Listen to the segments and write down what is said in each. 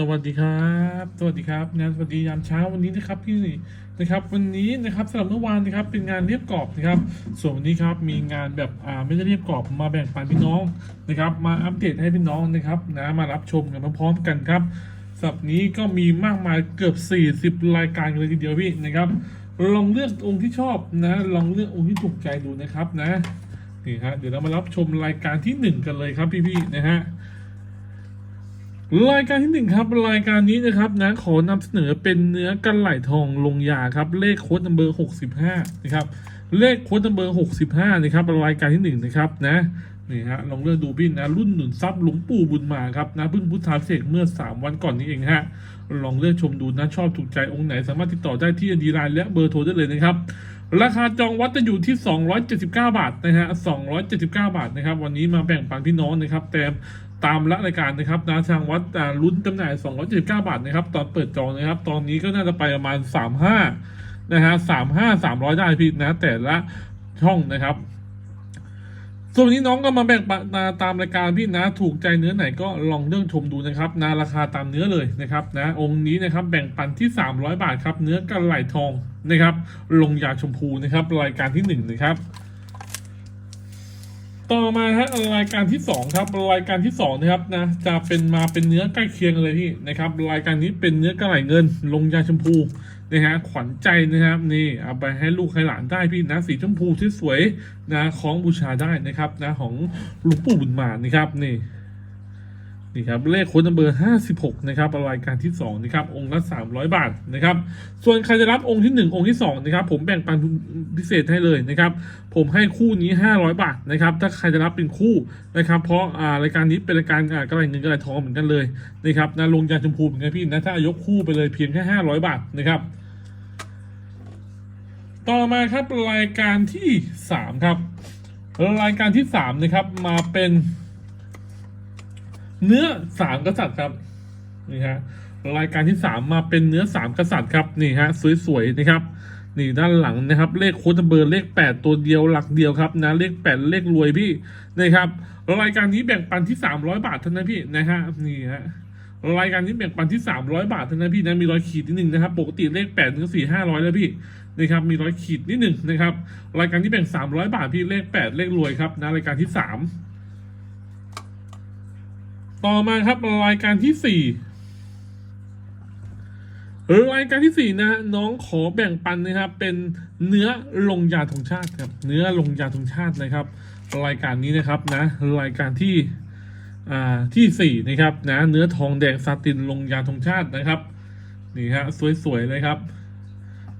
สวัสดีครับ สวัสดีครับงานสวัสดียามเช้าวันนี้นะครับพี่นะครับ วันนี้นะครับสำหรับเมื่อวานนะครับเป็นงานเรียบกรอบนะครับ ส่วนวันนี้ครับมีงานแบบอ่าไม่ได้เรียบกรอบมาแบ่งปันพี่น้องนะครับ มาอัปเดตให้พี่น้องนะครับนะมารับชมกันพร้อมๆกันครับสัปนี้ก็มีมากมายเกือบ 40 รายการเลยทีเดียวพี่นะครับลองเลือกองค์ที่ชอบนะลองเลือกองค์ที่ถูกใจดูนะครับนะนี่ฮะเดี๋ยวเรามารับชมรายการที่หนึ่งกันเลยครับพี่ๆนะฮะ รายการที่หนึ่งครับรายการนี้นะครับนะขอนำเสนอเป็นเนื้อกันไหลทองลงยาครับเลขโค้ดนัมเบอร์หกสิบห้านะครับเลขโค้ดนัมเบอร์หกสิบห้านะครับรายการที่หนึ่งนะครับนะนี่ฮะลองเลือกดูพี่นะรุ่นหนุนทรัพย์หลวงปู่บุญมาครับนะเพิ่งพุทธาเศษกเมื่อสามวันก่อนนี้เองฮะลองเลือกชมดูนะชอบถูกใจองค์ไหนสามารถติดต่อได้ที่ดีไลน์และเบอร์โทรได้เลยนะครับ ราคาจองวัดจะอยู่ที่ 279 บาทนะฮะ279 บาทนะครับ วันนี้มาแบ่งปันพี่น้องนะครับ แต่ ตามละรายการนะครับนะทางวัดลุ้นจำหน่าย 279 บาทนะครับ ตอนเปิดจองนะครับ ตอนนี้ก็น่าจะไปประมาณ 35 นะฮะ 35 300 ได้พี่นะ แต่ละช่องนะครับ ส่วนนี้น้องก็มาแบ่งปันาตามรายการพี่นะ ถูกใจเนื้อไหนก็ลองเลือกชมดูนะครับนะราคาตามเนื้อเลยนะครับนะองค์นี้นะครับแบ่งปันที่ 300 บาทครับ เนื้อกันไหลทองนะครับ ลงยาชมพูนะครับ รายการที่หนึ่งนะครับ ต่อมาฮะรายการที่สองครับรายการที่สองนะครับนะจะเป็นมาเป็นเนื้อใกล้เคียงเลยพี่นะครับรายการนี้เป็นเนื้อกระไหลเงิน ลงยาชมพูนะฮะขวัญใจนะครับนี่เอาไปให้ลูกให้หลานได้พี่นะสีชมพูที่สวยนะของบูชาได้นะครับนะของหลุงปู่บุญมานะครับนี่ นี่ครับเลขโค้ดนัมเบอร์ห้าสิบหกนะครับรายการที่สองนะครับองค์ละสามร้อยบาทนะครับส่วนใครจะรับองค์ที่หนึ่งองค์ที่สองนะครับผมแบ่งปันพิเศษให้เลยนะครับผมให้คู่นี้ห้าร้อยบาทนะครับถ้าใครจะรับเป็นคู่นะครับเพราะอ่ารายการนี้เป็นรายการกระไรเงินกระไรทองเหมือนกันเลยนะครับนะลงยาชมพูเหมือนกันพี่นะถ้ายกคู่ไปเลยเพียงแค่ห้าร้อยบาทนะครับต่อมาครับรายการที่สามครับ รายการที่สามนะครับมาเป็น เนื้อสามกษัตริย์ครับนี่ฮะรายการที่สามมาเป็นเนื้อสามกษัตริย์ครับนี่ฮะสวยๆนะครับนี่ด้านหลังนะครับ เลขโค้ดเบอร์เลขแปดตัวเดียวหลักเดียวครับนะเลขแปดเลขรวยพี่นะครับรายการนี้แบ่งปันที่สามร้อยบาทเท่านั้นพี่นะฮะนี่ฮะรายการนี้แบ่งปันที่สามร้อยบาทเท่านั้นพี่นะมีร้อยขีดนิดหนึ่งนะครับปกติเลขแปดถึงสี่ห้าร้อยแล้วพี่นะครับมีร้อยขีดนิดหนึ่งนะครับรายการที่แบ่งสามร้อยบาทพี่เลขแปดเลขรวยครับนะรายการที่สาม ต่อมาครับรายการที่สี่รายการที่สี่นะน้องขอแบ่งปันนะครับ เป็นเนื้อลงยาธงชาติครับ เนื้อลงยาธงชาตินะครับ รายการนี้นะครับนะรายการที่อ่าที่สี่นะครับนะเนื้อทองแดงซาตินลงยาธงชาตินะครับนี่ฮะสวยๆเลยครับ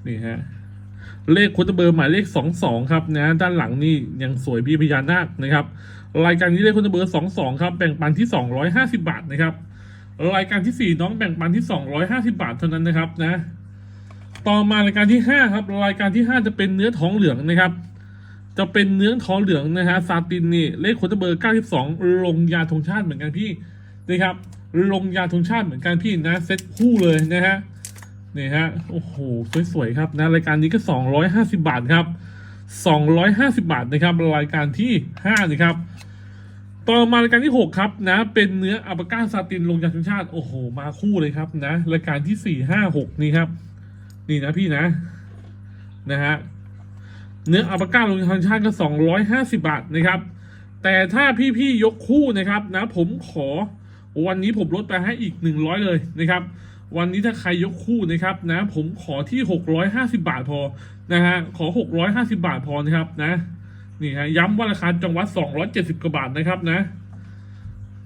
นี่ฮะเลขคุณเบอร์หมายเลขสองสองครับนะด้านหลังนี่ยังสวยพี่พญานาคนะครับ รายการนี้เลขคุณเบอร์สองสองครับแบ่งปันที่สองร้อยห้าสิบาทนะครับรายการที่สี่น้องแบ่งปันที่สองร้อยห้าสิบาทเท่านั้นนะครับนะต่อมารายการที่ห้าครับรายการที่ห้าจะเป็นเนื้อท้องเหลืองนะครับ จะเป็นเนื้อท้องเหลืองนะฮะซาตินนี่เลขคุณเบอร์เก้าสิบสองลงยาธงชาติเหมือนกันพี่นะครับลงยาธงชาติเหมือนกันพี่นะเซ็ตคู่เลยนะฮะนี่ฮะโอ้โหสวยๆครับนะรายการนี้ก็สองร้อยห้าสิบาทครับ สองร้อยห้าสิบาทนะครับรายการที่ห้านะครับต่อมารายการที่หกครับนะ เป็นเนื้ออัลปก้าซาตินลงยาธงชาติ โอ้โห มาคู่เลยครับนะ รายการที่สี่ห้าหกนี่ครับ นี่นะพี่นะ นะฮะเนื้ออัลปก้าลงยาธงชาติก็สองร้อยห้าสิบาทนะครับ แต่ถ้าพี่ๆยกคู่นะครับนะ ผมขอวันนี้ผมลดไปให้อีกหนึ่งร้อยเลยนะครับ วันนี้ถ้าใครยกคู่นะครับนะ ผมขอที่หกร้อยห้าสิบาทพอ นะฮะขอหกร้อยห้าสิบาทพอนะครับนะนี่ฮะย้ำว่าราคาจังหวัดสองร้อยเจ็ดสิบกว่าบาทนะครับนะ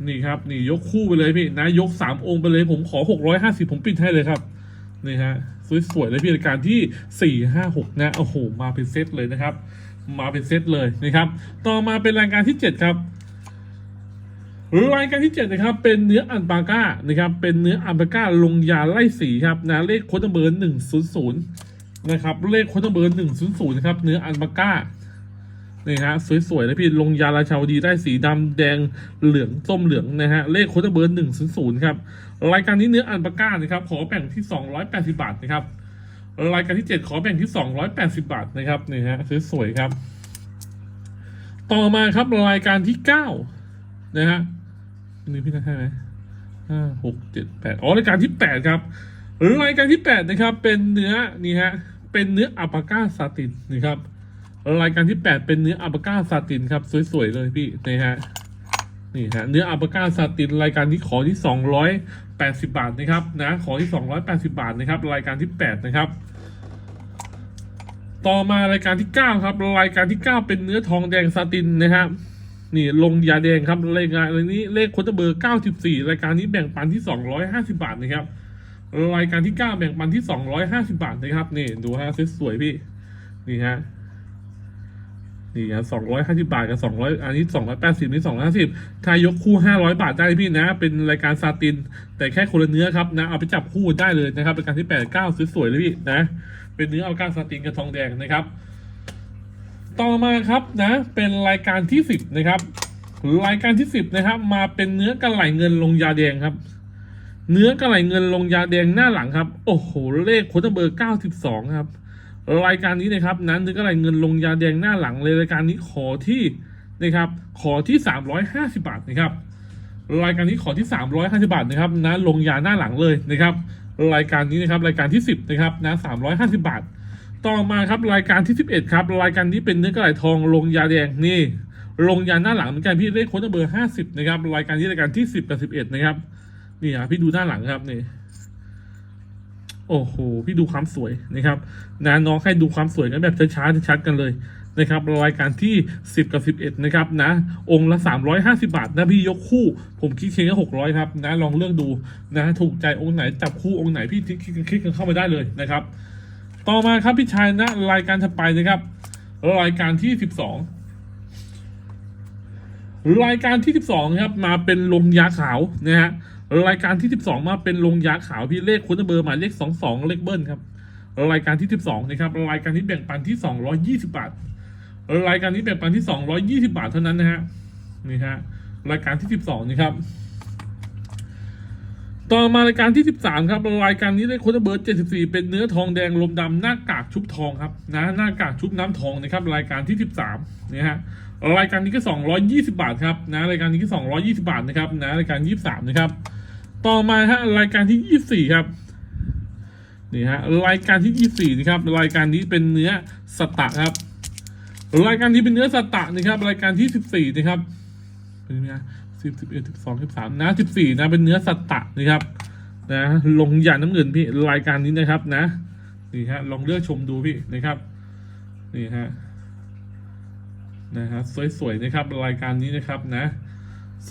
นี่ครับ นี่ยกคู่ไปเลยพี่นะ ยกสามองค์ไปเลยผมขอหกร้อยห้าสิบผมปิดให้เลยครับนี่ฮะสวยๆเลยพี่รายการที่สี่ห้าหกนะโอ้โหมาเป็นเซตเลยนะครับ มาเป็นเซตเลยนะครับ ต่อมาเป็นรายการที่เจ็ดครับรายการที่เจ็ดนะครับเป็นเนื้ออันปาก้านะครับเป็นเนื้ออันปาก้าลงยาไล่สีครับนะเลขโค้ดเบอร์หนึ่งศูนย์ศูนย์ นะครับ เลขโค้ดเบอร์หนึ่งศูนย์ศูนย์นะครับ เนื้ออันปาก้านี่ฮะสวยๆนะพี่ลงยาราชาวดีได้สีดำแดงเหลืองส้มเหลืองนะฮะเลขโค้ดเบอร์หนึ่งศูนย์ศูนย์ครับรายการนี้เนื้ออันปาก้านะครับขอแบ่งที่สองร้อยแปดสิบาทนะครับรายการที่เจ็ดขอแบ่งที่สองร้อยแปดสิบาทนะครับนี่ฮะสวยๆครับ ต่อมาครับรายการที่เก้านะฮะนี่พี่นัทให้ไหมห้าหกเจ็ดแปดอ๋อรายการที่แปดครับ รายการที่แปดนะครับ เป็นเนื้อนี่ฮะเป็นเนื้ออัปาก้าซาตินนะครับรายการที่แปดเป็นเนื้ออัปาก้าซาตินครับสวยๆเลยพี่นี่ฮะนี่ฮะเนื้ออัปาก้าซาตินรายการที่ขอที่สองร้อยแปดสิบาทนะครับนะขอที่สองร้อยแปดสิบาทนะครับ รายการที่แปดนะครับ ต่อมารายการที่เก้าครับ รายการที่เก้าเป็นเนื้อทองแดงซาตินนะครับนี่ลงยาแดงครับรายการนี้เลขโคตเบอร์ 94 รายการนี้แบ่งปันที่ 250 บาทนะครับ รายการที่9แบ่งปันที่250บาทนะครับนี่ดูฮะสวยๆพี่ นี่ฮะนี่ฮะ250บาทกับ200อันนี้280นี่250ถ้ายกคู่500บาทได้พี่นะ เป็นรายการซาติน แต่แค่คนละเนื้อครับนะ เอาไปจับคู่ได้เลยนะครับรายการที่8 9สวยๆเลยพี่นะ เป็นเนื้อเอาก้าซาตินกับทองแดงนะครับ ต่อมาครับนะ เป็นรายการที่สิบนะครับรายการที่สิบนะครับ มาเป็นเนื้อกระไหลเงินลงยาแดงครับ เนื้อกระไหลเงินลงยาแดงหน้าหลังครับ โอ้โห เลขโคตรเบอร์เก้าสิบสองครับ รายการนี้นะครับ นั้นเนื้อกระไหลเงินลงยาแดงหน้าหลังเลยรายการนี้ขอที่นะครับ ขอที่สามร้อยห้าสิบาทนะครับ รายการนี้ขอที่สามร้อยห้าสิบาทนะครับนะลงยาหน้าหลังเลยนะครับ รายการนี้นะครับรายการที่สิบนะครับนะสามร้อยห้าสิบาท ต่อมาครับรายการที่ 11 ครับ รายการนี้เป็นเนื้อกระไหลทองลงยาแดงนี่ ลงยาหน้าหลังเหมือนกันพี่เลขโค้ดเบอร์ 50 นะครับ รายการนี้รายการที่ 10 กับ 11 นะครับ นี่อะพี่ดูด้านหลังครับนี่โอ้โหพี่ดูความสวยนะครับนะน้องให้ดูความสวยกันแบบช้าๆชัดๆกันเลยนะครับรายการที่ 10 กับ 11 นะครับนะองค์ละ 350 บาทนะพี่ยกคู่ ผมคิดเพียงแค่600 ครับนะลองเลือกดูนะถูกใจองค์ไหนจับคู่องค์ไหนพี่คลิกคลิกกันเข้ามาได้เลยนะครับ ต่อมาครับพี่ชายนะรายการถัดไปนะครับรายการที่สิบสองรายการที่สิบสองครับมาเป็นลงยาขาวนะฮะ รายการที่สิบสองมาเป็นลงยาขาวพี่เลขคุณเบอร์หมายเลขสองสองเลขเบิ้ลครับ รายการที่สิบสองนะครับ รายการที่แบ่งปันที่สองร้อยี่สิบาท รายการนี้แบ่งปันที่สองร้อยี่สิบาทเท่านั้นนะฮะ นี่ฮะ รายการที่สิบสองนะครับ ต่อมารายการที่ 13 ครับ รายการนี้ได้ค้ดเบอร์ 74 เป็นเนื้อทองแดงลมดำหน้ากากชุบทองครับ นะ หน้ากากชุบน้ำทองนะครับ รายการที่ 13นะฮะรายการนี้ก็ 220 บาทครับนะรายการนี้ก็ 220 บาทนะครับนะรายการ 23 นะครับ ต่อมาฮะรายการที่24ครับนี่ฮะรายการที่24นะครับรายการนี้เป็นเนื้อสตะครับ รายการนี้เป็นเนื้อสตะนะครับ รายการที่14นะครับเป็นไงสิบสิบเอ็ดสิบสองสิบสามนะสิบสี่นะเป็นเนื้อสตะนะครับนะลงยาน้ำเงินพี่รายการนี้นะครับนะนี่ฮะลองเลือกชมดูพี่นะครับนี่ฮะนะฮะสวยๆนะครับรายการนี้นะครับนะ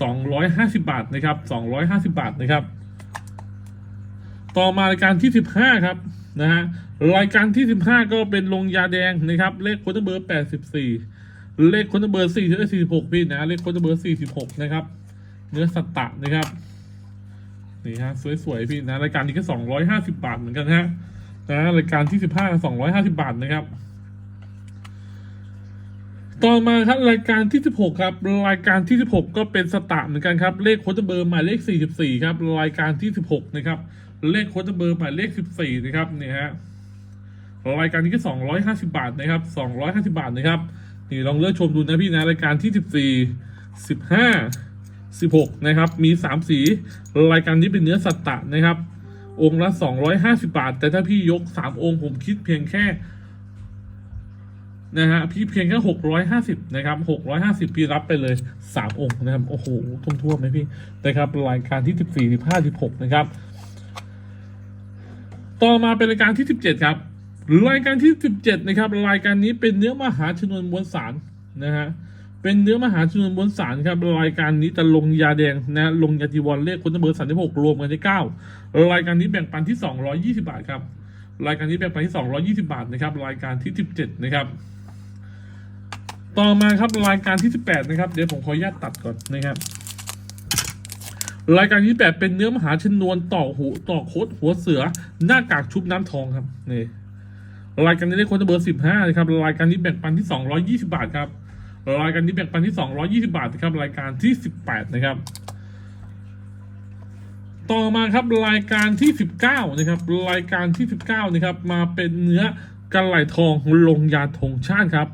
สองร้อยห้าสิบาทนะครับสองร้อยห้าสิบาทนะครับ ต่อมารายการที่สิบห้าครับนะฮะรายการที่สิบห้าก็เป็นลงยาแดงนะครับ เลขโค้ดเบอร์แปดสิบสี่เลขโค้ดเบอร์สี่ถึงสี่สิบหกพี่นะเลขโค้ดเบอร์สี่สิบหกนะครับ เนื้อสัตตะนะครับนี่ฮะสวยๆพี่นะรายการนี้ก็สองร้อยห้าสิบาทเหมือนกันฮะนะรายการที่สิบห้าสองร้อยห้าสิบาทนะครับ ต่อมาครับรายการที่สิบหกครับ รายการที่สิบหกก็เป็นสตะเหมือนกันครับ เลขโค้ดเบอร์หมายเลขสี่สิบสี่ครับ รายการที่สิบหกนะครับ เลขโค้ดเบอร์หมายเลขสิบสี่นะครับเนี่ยฮะรายการนี้ก็สองร้อยห้าสิบาทนะครับสองร้อยห้าสิบาทนะครับนี่ลองเลือกชมดูนะพี่นะรายการที่สิบสี่สิบห้าสิบหกนะครับ มีสามสี รายการนี้เป็นเนื้อสัตตะนะครับ องค์ละสองร้อยห้าสิบาท แต่ถ้าพี่ยกสามองค์ผมคิดเพียงแค่ นะฮะพี่เพียงแค่หกร้อยห้าสิบนะครับหกร้อยห้าสิบพี่รับไปเลยสามองค์นะครับโอ้โหทุ่มทั่วไหมพี่นะครับรายการที่สิบสี่สิบห้าสิบหกนะครับ ต่อมาเป็นรายการที่สิบเจ็ดครับรายการที่สิบเจ็ดนะครับรายการนี้เป็นเนื้อมหาชนวนมวลสารนะฮะเป็นเนื้อมหาชนวนบนสารครับรายการนี้จะลงยาแดงนะลงยาจีวรเลขคนเบอร์สามสิบหกรวมกันได้เก้ารายการนี้แบ่งปันที่สองร้อยี่สิบาทครับรายการนี้แบ่งปันที่สองร้อยี่สิบาทนะครับรายการที่สิบเจ็ดนะครับ ต่อมาครับรายการที่สิบแปดนะครับ เดี๋ยวผมขออนุญาตตัดก่อนนะครับ รายการที่แปดเป็นเนื้อมหาชนวนต่อหูต่อโคดหัวเสือหน้ากากชุบน้ำทองครับนี่รายการนี้ได้คนเบอร์สิบห้านะครับรายการนี้แบ่งปันที่สองร้อยี่สิบาทครับรายการนี้แบ่งปันที่220บาทนะครับรายการที่18นะครับ ต่อมาครับรายการที่19นะครับรายการที่19นะครับมาเป็นเนื้อกระไหลทองลงยาธงชาติครับ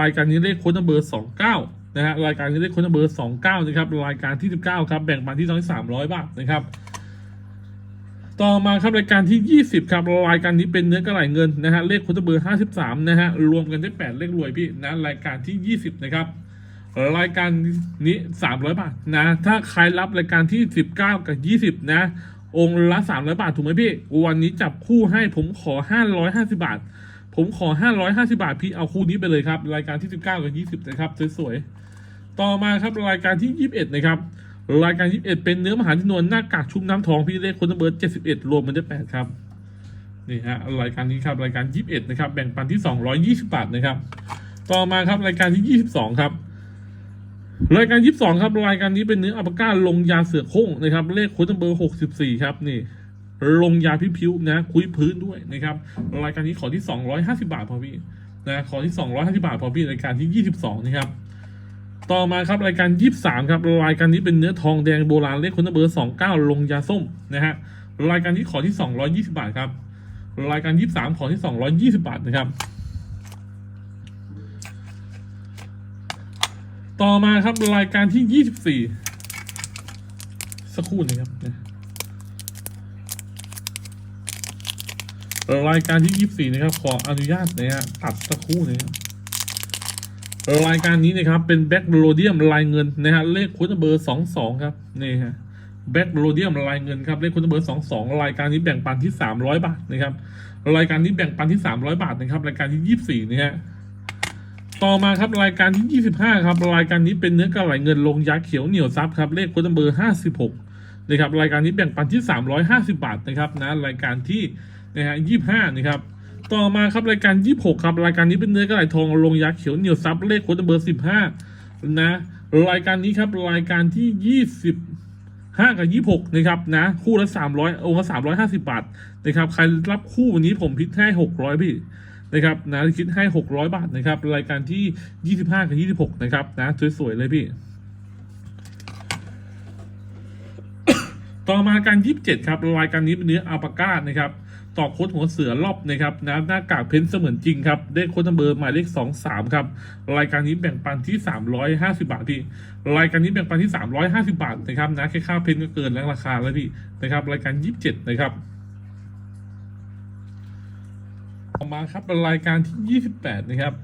รายการนี้เลขค้ดเบอร์29นะฮะรายการนี้เลขคนเบอร์สองเก้านะครับรายการที่สิบเก้าครับแบ่งปันที่น้อยสามร้อยบาทนะครับต่อมาครับรายการที่ 20 ครับรายการนี้เป็นเนื้อกระไหลเงินนะฮะเลขคุณเบอร์ 53 นะฮะรวมกันได้ 8 เลขรวยพี่นะรายการที่ 20 นะครับ รายการนี้ 300 บาทนะถ้าใครรับรายการที่ 19 กับ 20 นะ องค์ละ 300 บาทถูกไหมพี่ วันนี้จับคู่ให้ผมขอ 550 บาท ผมขอ 550 บาทพี่เอาคู่นี้ไปเลยครับ รายการที่ 19 กับ 20 นะครับ สวยๆ ต่อมาครับรายการที่ 21 นะครับ รายการ 21 เป็นเนื้อมหาชนวนหน้ากากชุบน้ำทองพี่เลขคนเบอร์71 รวมมันได้ 8 ครับนี่ฮะรายการนี้ครับรายการ 21 นะครับ แบ่งปันที่ 220 บาทนะครับ ต่อมาครับรายการที่ 22 ครับรายการ 22 ครับรายการนี้เป็นเนื้ออัปก้าลงยาเสือโคร่งนะครับ เลขคนเบอร์ 64 ครับนี่ ลงยาพิ้วๆนะคุยพื้นด้วยนะครับรายการนี้ขอที่ 250 บาทพอพี่นะขอที่ 250 บาทพอพี่รายการที่ 22 นะครับ ต่อมาครับรายการ 23 ครับรายการนี้เป็นเนื้อทองแดงโบราณเลขคนเบอร์ 29 ลงยาส้มนะฮะรายการนี้ขอที่ 220 บาทครับรายการ 23 ขอที่ 220 บาทนะครับต่อมาครับรายการที่ 24 สักครู่นะครับนะ รายการที่ 24 นะครับ ขออนุญาตนะฮะตัดสักครู่นะครับรายการนี้นะครับเป็นแบ็กโรเดียมลายเงินนะฮะเลขคุณเบอร์สองสองครับนี่ฮะแบ็กโรเดียมลายเงินครับเลขคุณเบอร์สองสองรายการนี้แบ่งปันที่สามร้อยบาทนะครับรายการนี้แบ่งปันที่สามร้อยบาทนะครับรายการที่ยี่สิบสี่นี่ฮะต่อมาครับรายการที่ยี่สิบห้าครับรายการนี้เป็นเนื้อกระไหลเงินลงยาเขียวเหนียวซับครับเลขคุณเบอร์ห้าสิบหกนะครับรายการนี้แบ่งปันที่สามร้อยห้าสิบบาทนะครับนะรายการที่ นะฮะยี่ห้านะครับต่อมาครับรายการ 26 ครับรายการนี้เป็นเนื้อกระไหลทองลงยักษ์เขียวเหนียวซับเลขโค้ดเบอร์ 15 นะรายการนี้ครับรายการที่ 25 กับ 26 นะครับนะคู่ละ300 องค์ละ350 บาทนะครับใครรับคู่วันนี้ผมพิดให้ 600 พี่นะครับนะคิดให้ 600 บาทนะครับรายการที่ 25 กับ 26 นะครับนะสวยๆเลยพี่ต่อมาการ 27 ครับ รายการนี้เป็นเนื้ออัลปาก้านะครับ ต่อโค้ดหัวเสือรอบนะครับนะหน้ากากเพ้นเสมือนจริงครับได้โค้ดนัมเบอร์หมายเลข 2 3 ครับ รายการนี้แบ่งปันที่ 350 บาทพี่ รายการนี้แบ่งปันที่ 350 บาทนะครับนะแค่ค่าเพ้นก็เกินแล้วราคาแล้วพี่นะครับ รายการ 27 นะครับต่อมาครับรายการที่ 28 นะครับ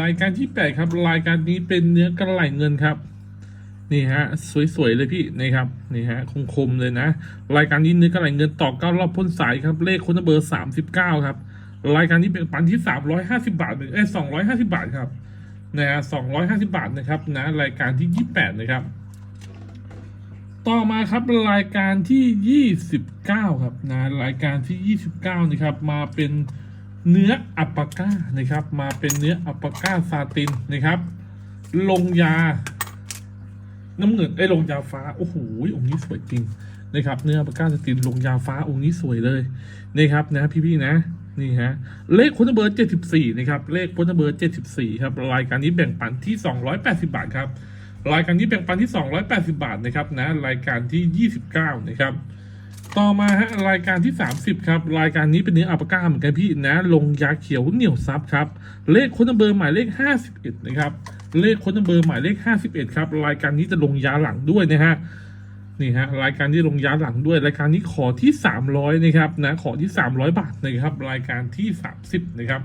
รายการที่ 8 ครับ รายการนี้เป็นเนื้อกระไหลเงินครับ นี่ฮะ สวย ๆ เลยพี่นะครับนี่ฮะคม ๆ เลยนะ รายการนี้เนื้อกระไหลเงินต่อเก้ารอบพ่นสายครับ เลขคนเบอร์สามสิบเก้าครับ รายการนี้เป็นปันที่สามร้อยห้าสิบาทเอ้สองร้อยห้าสิบาทครับนะฮะสองร้อยห้าสิบาทนะครับนะรายการที่ยี่แปดนะครับ ต่อมาครับรายการที่ยี่สิบเก้าครับนะรายการที่ยี่สิบเก้านะครับ มาเป็นเนื้ออัปปาก้านะครับ มาเป็นเนื้ออัปปาก้าซาตินนะครับ ลงยา น้ำเงินไอ้ลงยาฟ้าโอ้โหองค์นี้สวยจริงนะครับ เนื้อปากกาสตินลงยาฟ้าองค์นี้สวยเลยนะครับนะพี่ๆนะนี่ฮะเลขคนเบอร์เจ็ดสิบสี่นะครับ เลขคนเบอร์เจ็ดสิบสี่ครับ รายการนี้แบ่งปันที่สองร้อยแปดสิบาทครับ รายการนี้แบ่งปันที่สองร้อยแปดสิบาทนะครับนะ รายการที่ยี่สิบเก้านะครับ ต่อมาฮะรายการที่ 30 ครับ รายการนี้เป็นเนื้ออัปปาก้าเหมือนกันพี่นะ ลงยาเขียวเหนียวซับครับ เลขคนเบอร์หมายเลข 51 นะครับ เลขค้นเบอร์หมายเลข 51 ครับ รายการนี้จะลงยาหลังด้วยนะฮะนี่ฮะรายการนี้ลงยาหลังด้วย รายการนี้ขอที่ 300นะครับนะขอที่ 300 บาทนะครับ รายการที่ 30 นะครับ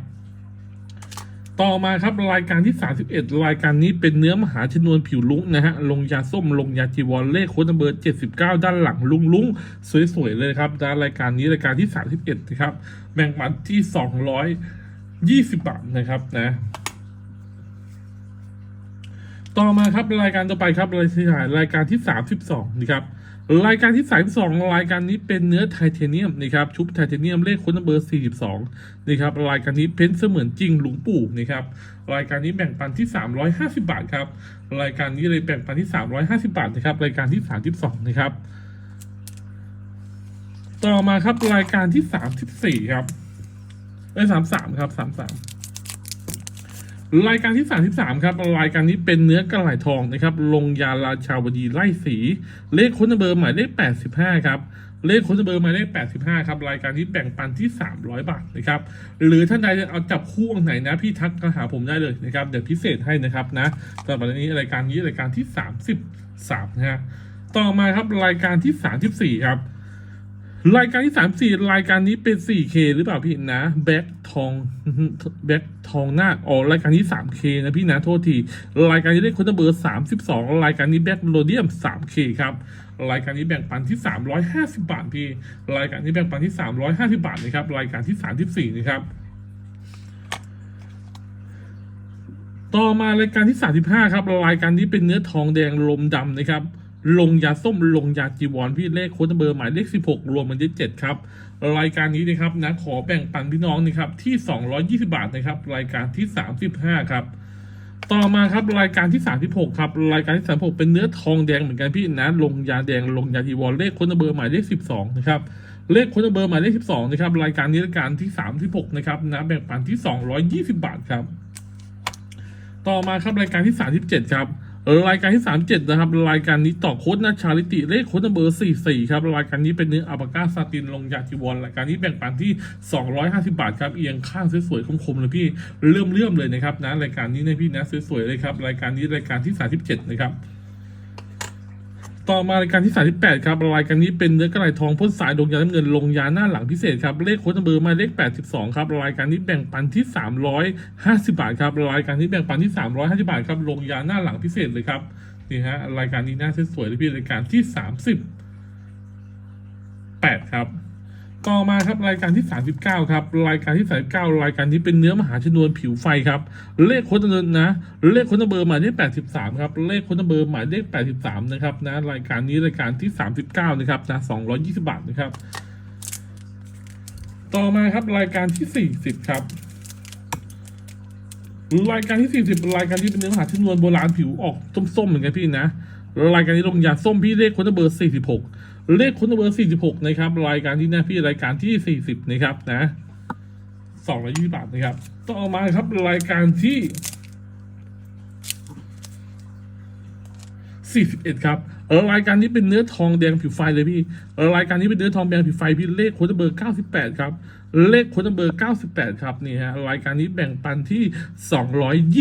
ต่อมาครับรายการที่ 31 รายการนี้เป็นเนื้อมหาชนวนผิวลุ้งนะฮะลงยาส้มลงยาจีวรเลขโค้ดเบอร์ 79 ด้านหลังลุงลุงสวยๆเลยครับด้านรายการนี้รายการที่ 31นะครับแบ่งปันที่ 220 บาทนะครับนะ ต่อมาครับรายการต่อไปครับรายการรายการที่ 32นะครับรายการที่ 32 รายการนี้เป็นเนื้อไทเทเนียมนะครับชุบไทเทเนียมเลขคนเบอร์ 42นะครับรายการนี้เพ้นเสมือนจริงหลวงปู่นะครับรายการนี้แบ่งปันที่ 350 บาทครับรายการนี้เลยแบ่งปันที่ 350 บาทนะครับรายการที่ 32นะครับต่อมาครับรายการที่ 34ครับเอ้ย33ครับ33 รายการที่ 33 ครับ รายการนี้เป็นเนื้อกระไหลทองนะครับ ลงยาราชาวดีไล่สี เลขค้นเบอร์หมายเลข 85 ครับ เลขค้ดเบอร์หมายเลข 85 ครับ รายการนี้แบ่งปันที่ 300 บาทนะครับ หรือท่านใดจะเอาจับคู่ไหนนะ พี่ทักมาหาผมได้เลยนะครับ เดี๋ยวพิเศษให้นะครับนะสำหรับวันนี้รายการนี้รายการที่ 33 นะฮะ ต่อมาครับรายการที่ 34 ครับ รายการที่34รายการนี้เป็น 4K หรือเปล่าพี่นะแบ็คทองแบ็คทองหน้าอ๋อรายการนี้ 3K นะพี่นะโทษที รายการนี้ได้คนเบอร์32รายการนี้แบ็คโรเดียม 3K ครับรายการนี้แบ่งปันที่ 350 บาทพี่ รายการนี้แบ่งปันที่ 350 บาทนะครับ รายการที่ 34นะครับ ต่อมารายการที่ 35 ครับ รายการนี้เป็นเนื้อทองแดงลมดำนะครับ ลงยาส้มลงยาจีวรพี่เลขโค้ดเบอร์หมายเลข 16 รวมมันได้7ครับ รายการนี้นะครับนะขอแบ่งปันพี่น้องนะครับที่ 220 บาทนะครับ รายการที่ 35 ครับ ต่อมาครับรายการที่ 36 ครับ รายการที่ 36 เป็นเนื้อทองแดงเหมือนกันพี่นะลงยาแดงลงยาจีวรเลขโค้ดเบอร์หมายเลข 12 นะครับเลขโค้ดเบอร์หมายเลข 12 นะครับ รายการนี้รายการที่ 36 นะครับนะแบ่งปันที่ 220 บาทครับ ต่อมาครับรายการที่ 37 ครับ รายการที่ 37 นะครับ รายการนี้ต่อโค้ดนาชาลิติเลขโค้ดเบอร์ 44 ครับ รายการนี้เป็นเนื้ออัลปาก้าซาตินลงยาจิวอนรายการนี้แบ่งปันที่ 250 บาทครับ เอียงข้างสวยๆคมๆเลยพี่เลื่อมเลื่อมๆเลยนะครับนะรายการนี้นะพี่นะสวยๆเลยครับรายการนี้รายการที่ 37 นะครับ ต่อมารายการที่ 38 ครับ รายการนี้เป็นเนื้อกระไรทองพ่นสายดวงยาน้ำเงินลงยาหน้าหลังพิเศษครับ เลขโค้ดเบอร์มาเลข 82 ครับ รายการนี้แบ่งปันที่ 350 บาทครับ รายการนี้แบ่งปันที่ 350 บาทครับ ลงยาหน้าหลังพิเศษเลยครับ นี่ฮะ รายการนี้น่าสวยเลยพี่ รายการที่38ครับ ต่อมาครับรายการที่ 39 ครับ รายการที่ 39 รายการนี้เป็นเนื้อมหาชนวนผิวไฟครับ เลขค้ดเบอร์นะ เลขค้ดเบอร์หมายเลข 83 ครับ เลขค้ดเบอร์หมายเลข 83 นะครับนะรายการนี้รายการที่ 39 นะครับนะ220 บาทนะครับ ต่อมาครับรายการที่ 40 ครับรายการที่ 40 รายการที่เป็นเนื้อหาชนวนโบราณผิวออกส้มๆเหมือนกันพี่นะรายการนี้ลงยาส้มพี่เลขค้ดเบอร์ 46 เลขค้ดเบอร์ 46 นะครับ รายการที่นะพี่รายการที่ 40 นะครับนะ220บาทนะครับ ต่อมาครับรายการที่ 41 ครับเออรายการนี้เป็นเนื้อทองแดงผิวไฟเลยพี่เออรายการนี้เป็นเนื้อทองแดงผิวไฟพี่เลขค้ดเบอร์ 98 ครับ เลขค้ดเบอร์ 98 ครับนี่ฮะรายการนี้แบ่งปันที่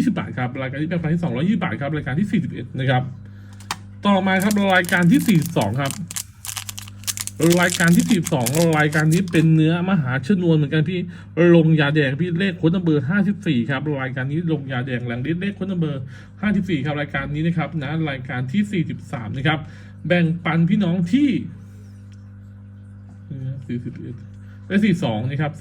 220 บาทครับรายการนี้แบ่งปันที่ 220 บาทครับรายการที่ 41 นะครับ ต่อมาครับรายการที่ 42 ครับ รายการที่42รายการนี้เป็นเนื้อมหาชนวนเหมือนกันพี่ลงยาแดงพี่เลขค้ดเบอร์54ครับรายการนี้ลงยาแดงแหล่งดิเลขค้ดเบอร์54ครับรายการนี้นะครับนะรายการที่43นะครับแบ่งปันพี่น้องที่41และ42นะครับ42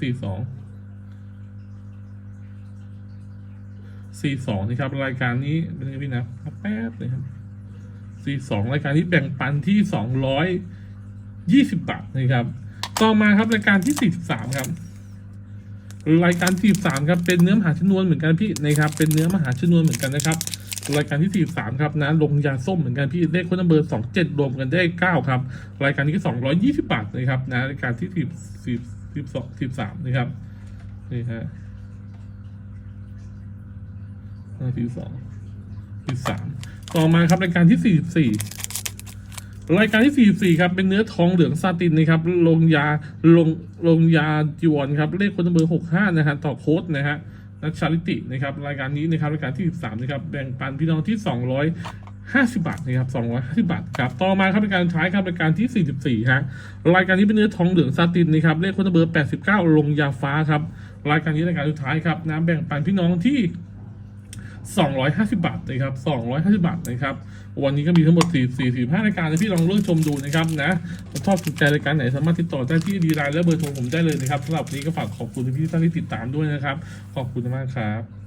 42นะครับรายการนี้เป็นไงพี่นะแป๊บเลยครับ42รายการนี้แบ่งปันที่สองร้อย 20 บาทนะครับ ต่อมาครับรายการที่ 43 ครับ รายการที่43ครับเป็นเนื้อมหาชนวนเหมือนกันพี่นะครับเป็นเนื้อมหาชนวนเหมือนกันนะครับ รายการที่ 43 ครับนะลงยาส้มเหมือนกันพี่เลขคนเบอร์ 27 รวมกันได้ 9 ครับ รายการนี้ก็220 บาทนะครับนะรายการที่10 10 12 13นะครับนี่ฮะที่สองที่สามต่อมาครับรายการที่44 รายการที่ 44 ครับ เป็นเนื้อทองเหลืองซาตินนะครับ ลงยาลงลงยาจีวรครับ เลขคนเบอร์ 65 นะฮะ ต่อโค้ดนะฮะ นัชชาลิตินะครับ รายการนี้นะครับ รายการที่ 13 นะครับ แบ่งปันพี่น้องที่ 250 บาทนะครับ250 บาทครับ ต่อมาครับรายการท้ายครับ รายการที่ 44 ฮะ รายการนี้เป็นเนื้อทองเหลืองซาตินนะครับ เลขคนเบอร์ 89 ลงยาฟ้าครับ รายการนี้รายการสุดท้ายครับนะแบ่งปันพี่น้องที่ 250 บาทนะครับ 250 บาทนะครับ วันนี้ก็มีทั้งหมด4 4 5รายการที่พี่ลองเลือกชมดูนะครับนะชอบถูกใจรายการไหนสามารถติดต่อได้ที่ดีไลน์และเบอร์โทรผมได้เลยนะครับสำหรับวันนี้ก็ฝากขอบคุณพี่ท่านที่ติดตามด้วยนะครับ ขอบคุณมากครับ